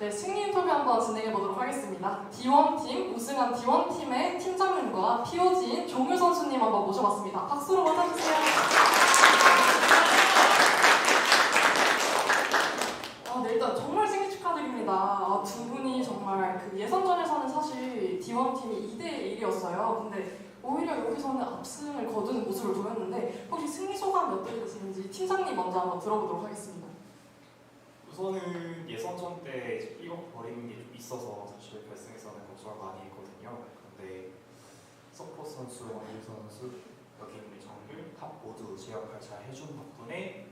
네, 승리 인터뷰 한번 진행해 보도록 하겠습니다. D1 팀 우승한 D1 팀의 팀장님과 POG인 종유 선수님 한번 모셔봤습니다. 박수로 맞아주세요. 아, 네, 일단 정말 생일 축하드립니다. 아, 두 분이 정말 그 예선전에서는 사실 D1 팀이 2대 1이었어요. 근데 오히려 여기서는 압승을 거두는 모습을 보였는데 혹시 승리 소감이 되시는지 팀장님 먼저 한번 들어보도록 하겠습니다. 우선은 예선전 때 이제 잃어버리는 게 좀 있어서 사실 결승에서는 걱정을 많이 했거든요. 근데 서포 선수, 원일 선수, 여기 있는 정글 탑 모두 제 역할 잘 해준 덕분에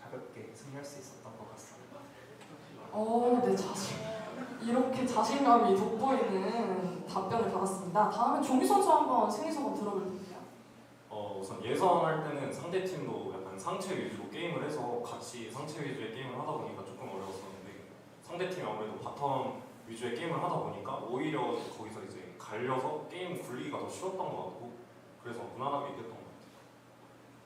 가볍게 승리할 수 있었던 것 같습니다. 어, 네, 자신. 이렇게 자신감이 돋보이는 답변을 받았습니다. 다음에 종희 선수 한번 승리 소감 들어볼게요. 어, 우선 예선할 때는 상대 팀도 약간 상체 위주로 게임을 해서 같이 상체 위주의 게임을 하다 보니까 조금 어려웠었는데 상대 팀이 아무래도 바텀 위주의 게임을 하다 보니까 오히려 거기서 이제 갈려서 게임 굴리기가 더 쉬웠던 것 같고 그래서 무난하게 이겼던 것 같아요.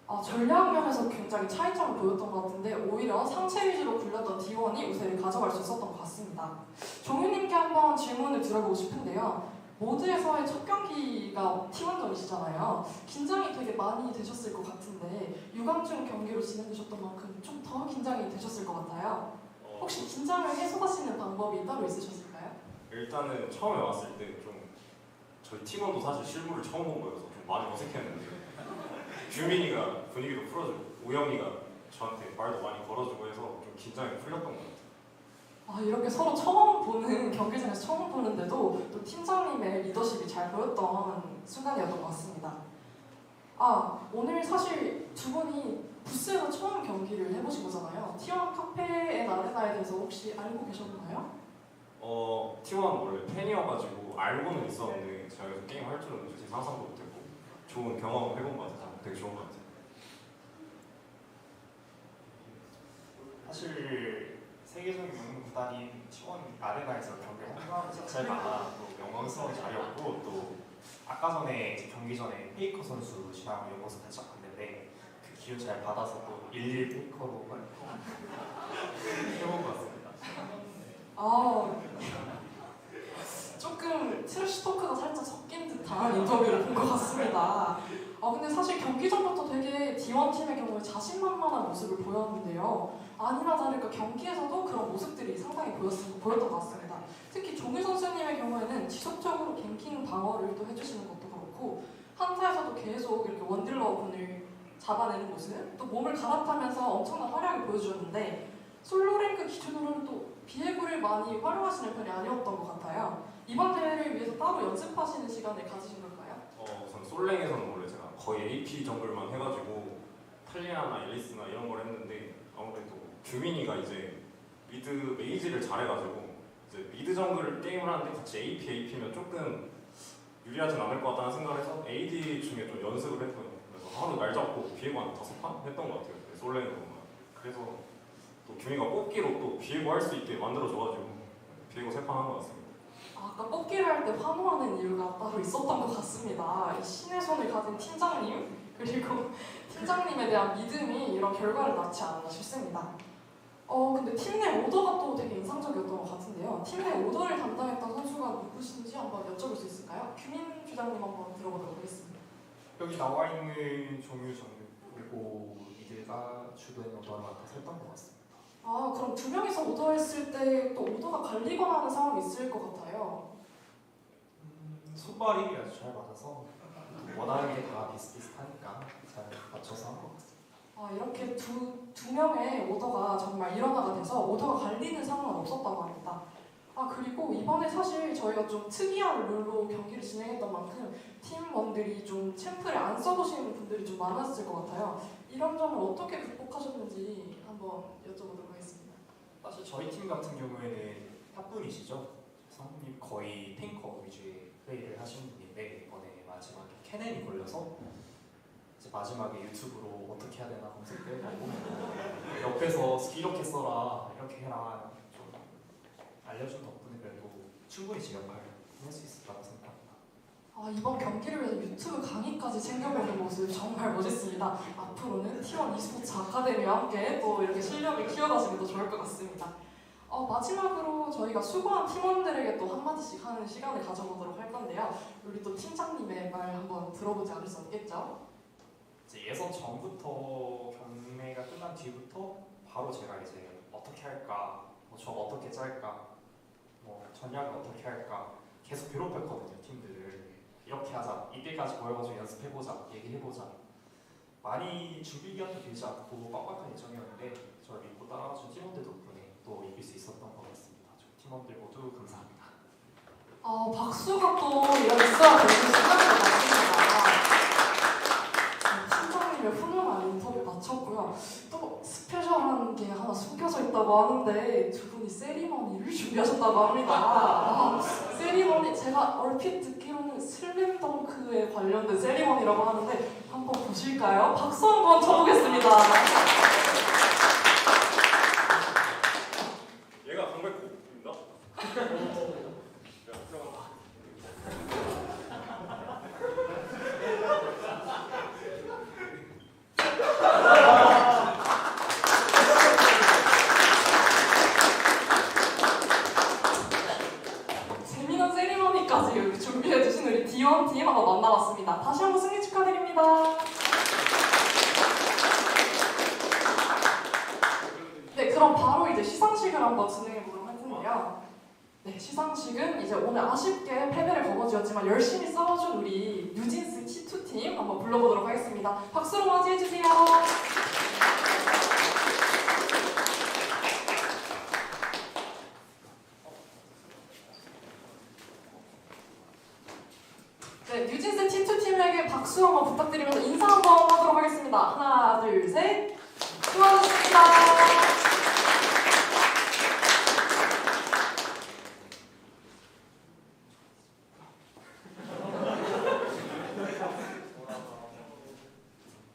아, 전략 면에서 굉장히 차이점을 보였던 것 같은데 오히려 상체 위주로 굴렸던 D1이 우세를 가져갈 수 있었던 것 같습니다. 종유님께 한번 질문을 드려보고 싶은데요. 모드에서의 첫 경기가 T1전이시잖아요. 긴장이 되게 많이 되셨을 것 같은데 유감중 경기로 진행되셨던 만큼 좀 더 긴장이 되셨을 것 같아요. 어, 혹시 긴장을 해소하시는 방법이 따로 있으셨을까요? 일단은 처음에 왔을 때 좀 저희 팀원도 사실 실물을 처음 본 거여서 좀 많이 어색했는데 규민이가 분위기도 풀어주고 우영이가 저한테 말도 많이 걸어주고 해서 좀 긴장이 풀렸던 것 같아요. 아 이렇게 서로 처음 보는 경기장에서 처음 보는데도 또 팀장님의 리더십이 잘 보였던 순간이었던 것 같습니다. 아 오늘 사실 두 분이 부스에서 처음 경기를 해보신 거잖아요. T1 카페 앤 아레나에 대해서 혹시 알고 계셨나요? 어, T1 원래 팬이어가지고 알고는 있었는데 제가 여기서 게임 할 줄은 솔직히 상상도 못했고 좋은 경험 해본 것 같아서 되게 좋은 것 같아요. 사실 세계적인 명문 구단인 T1 아레나에서 경기를 한것 자체가 또 영광스러운 자리였고 또 아까 전에 이제 경기 전에 페이커 선수 시랑 연구소 같이 봤는데 그 기운 잘 받아서 또 일일 페이커로 해본 것 같습니다. 아 조금 트래시 토크가 살짝 듯한 인터뷰를 본 것 같습니다. 아 근데 사실 경기 전부터 되게 D1 팀의 경우에 자신만만한 모습을 보였는데요. 아니나 다를까 경기에서도 그런 모습들이 상당히 보였, 보였던 것 같습니다. 특히 종일 선수님의 경우에는 지속적으로 갱킹 방어를 또 해주시는 것도 그렇고 한타에서도 계속 이렇게 원딜러 분을 잡아내는 모습, 또 몸을 갈아타면서 엄청난 활약을 보여주었는데 솔로 랭크 기준으로는 또 비에고를 많이 활용하시는 편이 아니었던 것 같아요. 이번 대회를 위해서 따로 연습하시는 시간을 가지신 걸까요? 어, 우선 솔랭에서는 원래 제가 거의 AP 정글만 해가지고 탈리아나 앨리스나 이런 걸 했는데 아무래도 규민이가 이제 미드 메이지를 잘해가지고 이제 미드 정글 게임을 하는데 같이 AP AP면 조금 유리하진 않을 것 같다는 생각을 해서 AD 중에 좀 연습을 했고요. 그래서 하루 날 잡고 비에고 한 다섯 판 했던 것 같아요. 솔랭으로만. 그래서 또 규민이가 뽑기로 또 비에고 할 수 있게 만들어줘가지고 비에고 세 판 한 것 같습니다. 아, 아까 뽑기를 할 때 환호하는 이유가 따로 있었던 것 같습니다. 이 신의 손을 가진 팀장님 그리고 팀장님에 대한 믿음이 이런 결과를 낳지 않았나 싶습니다. 어 근데 팀 내 오더가 또 되게 인상적이었던 것 같은데요. 팀 내 오더를 담당했던 선수가 누구신지 한번 여쭤볼 수 있을까요? 규민 주장님 한번 들어보도록 하겠습니다. 여기 나와 있는 종유 전 그리고 이들가 주도인 오더를 맡아서 했던 것 같습니다. 아 그럼 두 명이서 오더했을 때 또 오더가 갈리거나 하는 상황이 있을 것 같아요. 음, 손발이 아주 잘 맞아서 원하는 게 다 비슷비슷하니까 잘 맞춰서 한 것 같습니다. 아 이렇게 두, 두 명의 오더가 정말 일어나가 돼서 오더가 갈리는 상황은 없었다고 합니다. 아 그리고 이번에 사실 저희가 좀 특이한 룰로 경기를 진행했던 만큼 팀원들이 좀 챔프를 안 써보시는 분들이 좀 많았을 것 같아요. 이런 점을 어떻게 극복하셨는지 한번 여쭤보도록 하겠습니다. 사실 저희 팀 같은 경우에는 탑분이시죠. 성우님 거의 탱커 위주의 플레이를 하시는 분인데 이번에 마지막에 캐넨이 걸려서 이제 마지막에 유튜브로 어떻게 해야 되나 검색도 해보고 옆에서 이렇게 써라 이렇게 해라 좀 알려준 덕분에 그래도 충분히 제 역할을 할 수 있었다고 생각합니다. 아 이번 경기를 위해서 유튜브 강의까지 챙겨보는 모습 정말 멋있습니다. 앞으로는 T1 e스포츠 아카데미와 함께 또 이렇게 실력을 키워가시면 더 좋을 것 같습니다. 어, 마지막으로 저희가 수고한 팀원들에게 또 한마디씩 하는 시간을 가져보도록 할 건데요. 우리 또 팀장님의 말 한번 들어보지 않을 수 없겠죠? 이제 예선 전부터 경매가 끝난 뒤부터 바로 제가 이제 어떻게 할까, 뭐저 어떻게 짤까, 뭐 전략을 어떻게 할까 계속 괴롭혔거든요 팀들을 이렇게 하자 이때까지 모여가지고 연습해보자 얘기해보자 많이 준비 기간도 길지 않고 빡빡한 일정이었는데 저를 믿고 따라와준 팀원들 덕분에 또 이길 수 있었던 것 같습니다. 저 팀원들 모두 감사합니다. 어, 박수가 또 시간인 것 같습니다. 네, 팀장님의 훈훈한 인터뷰 마쳤고요. 또 스페셜한 게 하나 숨겨져 있다고 하는데 두 분이 세리머니를 준비하셨다고 합니다. 아, 세리머니 제가 얼핏 듣기로는 슬램덩크에 관련된 세리머니라고 하는데 한번 보실까요? 박수 한번 쳐보겠습니다. 얘가 강백호입니다. 야, 들어가. 재미난 세리머니까지 여기 준비해주신 우리 디원 팀 한번 만나봤습니다. 다시 한번 승리 축하드립니다. 네, 그럼 바로 이제 시상식을 한번 진행해 보도록 할 텐데요. 네, 시상식은 이제 오늘 아쉽게 패배를 거머쥐었지만 열심히 싸워준 우리 뉴진스 T2 팀 한번 불러보도록 하겠습니다. 박수로 맞이해 주세요. 네, 뉴진스 T2 팀에게 박수 한번 부탁드리면서 인사 한번 하도록 하겠습니다. 하나, 둘, 셋. 수고하셨습니다.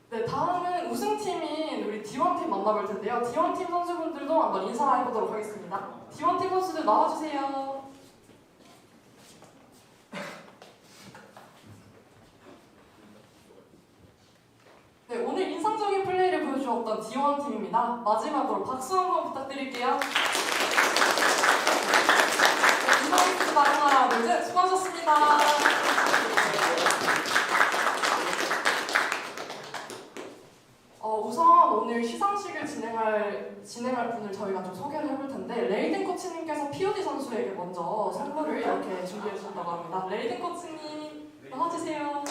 네, 다음은 우승팀인 우리 D1팀 만나볼 텐데요. D1팀 선수분들도 한번 인사 해보도록 하겠습니다. D1팀 선수들 나와주세요. 네, 오늘 인상적인 플레이를 보여주었던 D1팀입니다. 마지막으로 박수 한 번 부탁드릴게요. 네, 인사하겠습니다. 하나, 둘, 셋. 수고하셨습니다. 어, 우선 오늘 시상식을 진행할 진행할 분을 저희가 좀 소개를 해볼 텐데 레이든 코치님께서 POD 선수에게 먼저 선물을 이렇게 준비해 주셨다고 합니다. 레이든 코치님 나와주세요.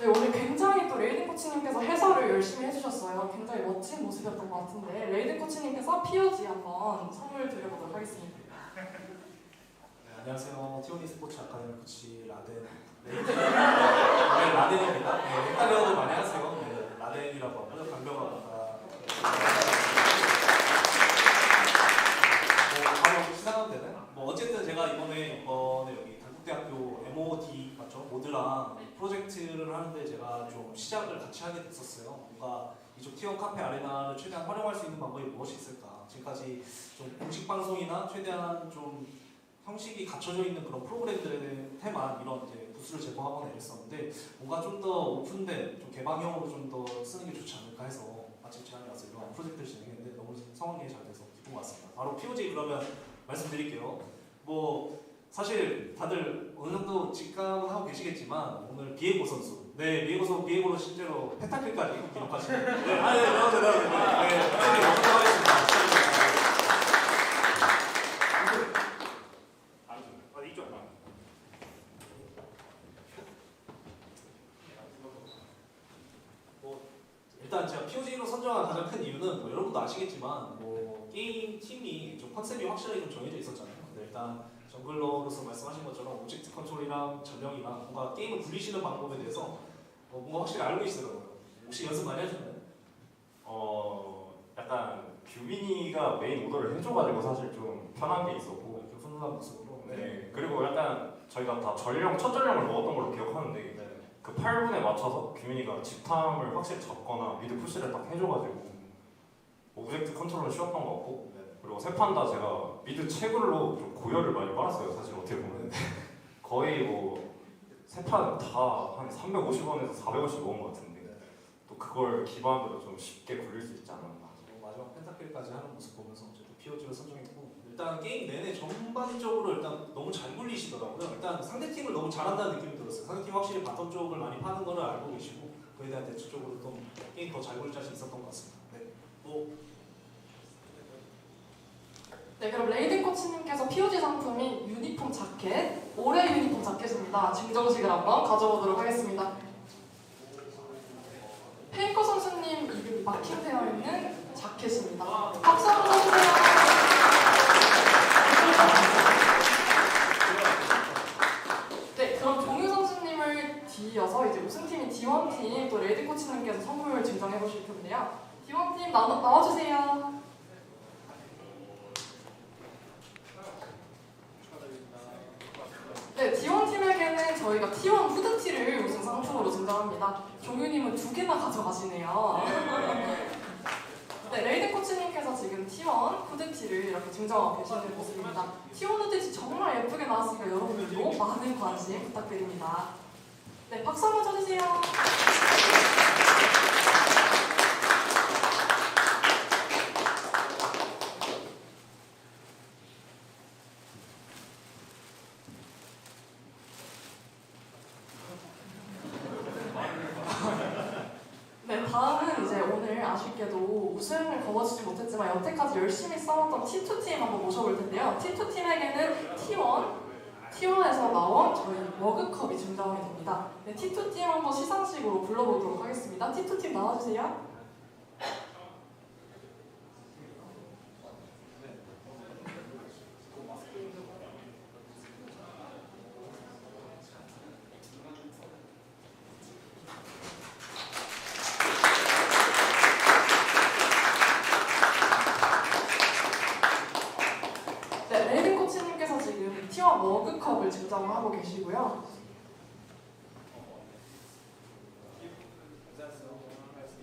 네, 오늘 굉장히 또 레이든 코치님께서 해설을 열심히 해주셨어요. 굉장히 멋진 모습이었던 것 같은데 레이든 코치님께서 POD 한번 선물 드려보도록 하겠습니다. 네, 안녕하세요. 티오니 스포츠 아카데미 코치 라덴. 네, 네 라덴입니다. 네, 헷갈려도 많이 하세요. 네, 라덴이라고 하고요. 강병호입니다. 뭐 바로 시작하면 되나요? 뭐 어쨌든 제가 이번에 이번에 여기 단국대학교 MOD 맞죠? 모드랑 프로젝트를 하는데 제가 좀 시작을 같이 하게 됐었어요. 뭔가 이쪽 T1 카페 아레나를 최대한 활용할 수 있는 방법이 무엇이 있을까? 지금까지 좀 공식 방송이나 최대한 좀 형식이 갖춰져 있는 그런 프로그램들에 테만 이런 이제 부스를 제공하거나 이랬었는데 뭔가 좀 더 오픈된 좀 개방형으로 좀 더 쓰는 게 좋지 않을까 해서 마침 제안이 와서 이런 프로젝트를 진행했는데 너무 성황리에 잘 돼서 기쁜 것 같습니다. 바로 POJ 그러면 말씀드릴게요. 뭐 사실 다들 어느 정도 직감은 하고 계시겠지만 오늘 비에고 선수 네 비에고 선수 비에고로 실제로 페타클까지 기록하신 네, 아, 네, 나오세요, 나오세요. 네, 네, 네, 먼저 하겠습니다. 안 좋네. 아, 이쪽 안. 일단 제가 POG로 선정한 가장 큰 이유는 뭐 여러분도 아시겠지만 뭐 게임 팀이 좀 컨셉이 확실하게 좀 정해져 있었잖아요. 근데 일단 정글러로서 말씀하신 것처럼 오젝트 컨트롤이랑 전령이랑 뭔가 게임을 굴리시는 방법에 대해서 어, 뭔가 확실히 알고 있더라고요. 혹시 연습 많이 하셨나요? 어, 약간 규민이가 메인 오더를 해줘가지고 사실 좀 편한 게 있었고. 이렇게 훈훈한 모습으로. 네. 그리고 약간 저희가 다 전령 첫 전령을 먹었던 걸로 기억하는데 네. 그 8분에 맞춰서 규민이가 집탐을 확실히 잡거나 미드 푸시를 딱 해줘가지고 오브젝트 컨트롤은 쉬웠던 것 같고 네. 그리고 세 판 다 제가 미드 채굴로 좀 고열을 많이 빨았어요 사실 어떻게 보면 거의 뭐 세 판 다 한 350원에서 450 먹은 것 같은데 또또 그걸 기반으로 좀 쉽게 굴릴 수 있지 않았나. 어, 마지막 펜타킬까지 하는 모습 보면서 어쨌든 POG를 선정했고 일단 게임 내내 전반적으로 일단 너무 잘 굴리시더라고요. 일단 상대 팀을 너무 잘한다는 느낌이 들었어요. 상대 팀 확실히 바텀 쪽을 많이 파는 거를 알고 계시고 그에 대한 대처적으로 좀 게임 더 잘 굴릴 자신 있었던 것 같습니다. 네. 또 네, 그럼 레이든 코치님께서 POG 상품인 유니폼 자켓, 올해 유니폼 자켓입니다. 증정식을 한번 가져보도록 하겠습니다. 페이커 선수님 이름이 마킹되어 있는 자켓입니다. 박수 한번 쳐주세요. 네, 그럼 종유 선수님을 뒤이어서 이제 우승팀인 D1팀 또 레이든 코치님께서 선물 증정해 보실 텐데요. D1팀 나, 나와주세요. 네, T1팀에게는 저희가 T1 후드티를 우승 상품으로 증정합니다. 종유님은 두 개나 가져가시네요. 네, 레이드 코치님께서 지금 T1 후드티를 이렇게 증정하고 계시는 모습입니다. T1 후드티 정말 예쁘게 나왔으니까 여러분들도 많은 관심 부탁드립니다. 네, 박수 한번 쳐주세요. 네, 다음은 이제 오늘 아쉽게도 우승을 거머쥐지 못했지만 여태까지 열심히 싸웠던 T2팀 한번 모셔볼 텐데요. T2팀에게는 T1, T1에서 나온 저희 머그컵이 증정이 됩니다. 네, T2팀 한번 시상식으로 불러보도록 하겠습니다. T2팀 나와주세요. 네, 레이든 코치님께서 지금 T1 머그컵을 증정을 하고 계시고요.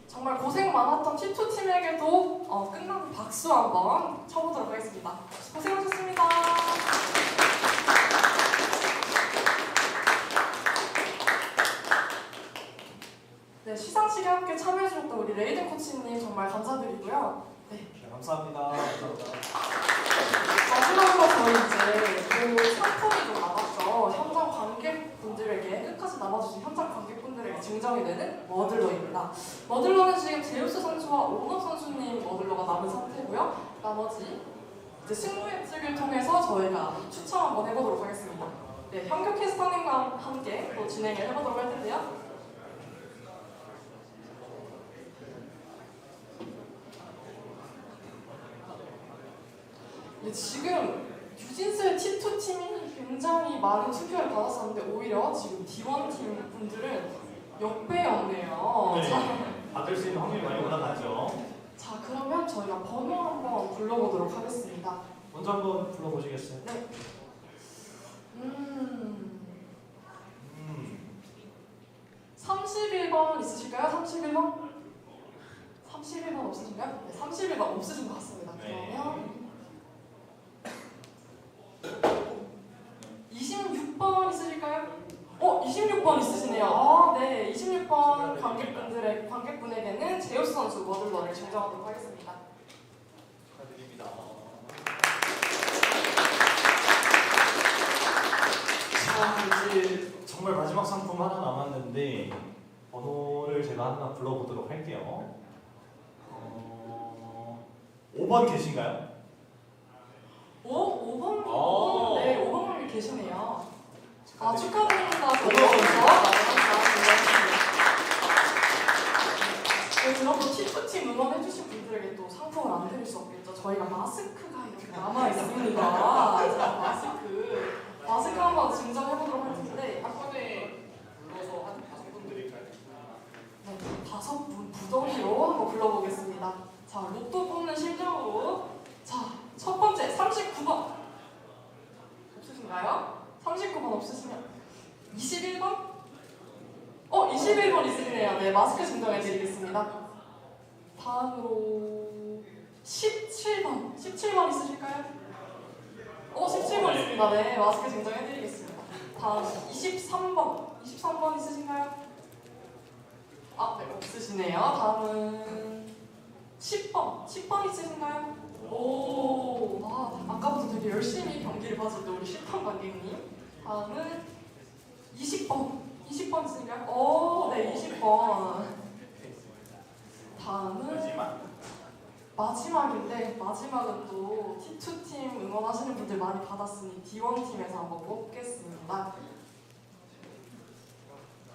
정말 고생 많았던 T2 팀에게도 어, 끝나고 박수 한번 쳐보도록 하겠습니다. 고생하셨습니다. 네, 시상식에 함께 참여해주셨던 우리 레이든 코치님 정말 감사드리고요. 네, 감사합니다. 감사합니다. 마지막으로 저희 이제 그 상품이 좀 남았죠. 현장 관객분들에게 끝까지 남아주신 현장 관객분들에게 증정이 되는 머들러입니다. 머들러는 지금 제우스 선수와 오너 선수님 머들러가 남은 상태고요. 나머지 이제 승무 예측을 통해서 저희가 추첨 한번 해보도록 하겠습니다. 네, 현격 캐스터님과 함께 또 진행을 해보도록 할 텐데요. 네, 지금 유진스의 T2 팀이 굉장히 많은 투표를 받았었는데 오히려 지금 D1 팀 분들은 역배였네요. 네. 자, 받을 수 있는 확률이 많이 올라가죠. 자, 그러면 저희가 번호 한번 불러보도록 하겠습니다. 먼저 한번 불러보시겠어요? 음, 음, 31번 있으실까요? 31번? 31번 없으신가요? 네, 31번 없으신 것 같습니다. 네. 그러면 26번 있으실까요? 어, 26번 있으시네요. 아, 네. 26번 관객분들의 관객분에게는 제우스 선수 증정하도록 하겠습니다. 축하드립니다. 자 이제 정말 마지막 상품 하나 남았는데 번호를 제가 하나 불러보도록 할게요. 어, 5번 계신가요? 오, 5번, 오. 네, 5번님이 계시네요. 아, 축하드립니다. 네, 그럼 또 T2팀 응원해주신 분들에게 또 상품을 안 드릴 수 없겠죠. 저희가 마스크가 이렇게 남아있습니다. 자, 마스크. 마스크 한번 증정해보도록 할 텐데, 한 번에 불러서 한 다섯 분 드릴까요? 네, 다섯 분 부정으로 한번 불러보겠습니다. 자, 로또 뽑는 심정으로. 자, 첫 번째, 39번. 없으신가요? 39번 없으시면 21번? 어, 21번 있으시네요. 네, 마스크 증정해드리겠습니다. 다음으로 17번. 17번 있으실까요? 어, 17번 있습니다. 네, 마스크 증정해드리겠습니다. 다음 23번. 23번 있으신가요? 아, 네, 없으시네요. 다음은 10번. 10번 있으신가요? 오, 아, 아까부터 되게 열심히 경기를 봐줬던 우리 10번 관객님. 다음은 20번. 20번 있으신가요? 오, 네, 20번. 다음은 마지막 인데 마지막은 또 T2팀 응원하시는 분들 많이 받았으니 D1팀에서 한번 뽑겠습니다.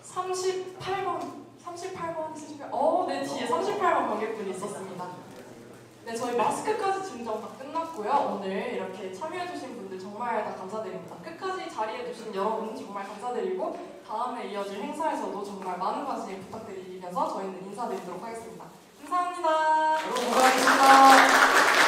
38번, 38번 있으신가요? 어, 네, 뒤에 38번 관객분이 있었습니다. 네, 저희 마스크까지 증정 다 끝났고요. 오늘 이렇게 참여해주신 분들 정말 다 감사드립니다. 끝까지 자리해주신 여러분 정말 감사드리고 다음에 이어질 행사에서도 정말 많은 관심 부탁드리면서 저희는 인사드리도록 하겠습니다. 감사합니다. 여러분 고생하셨습니다.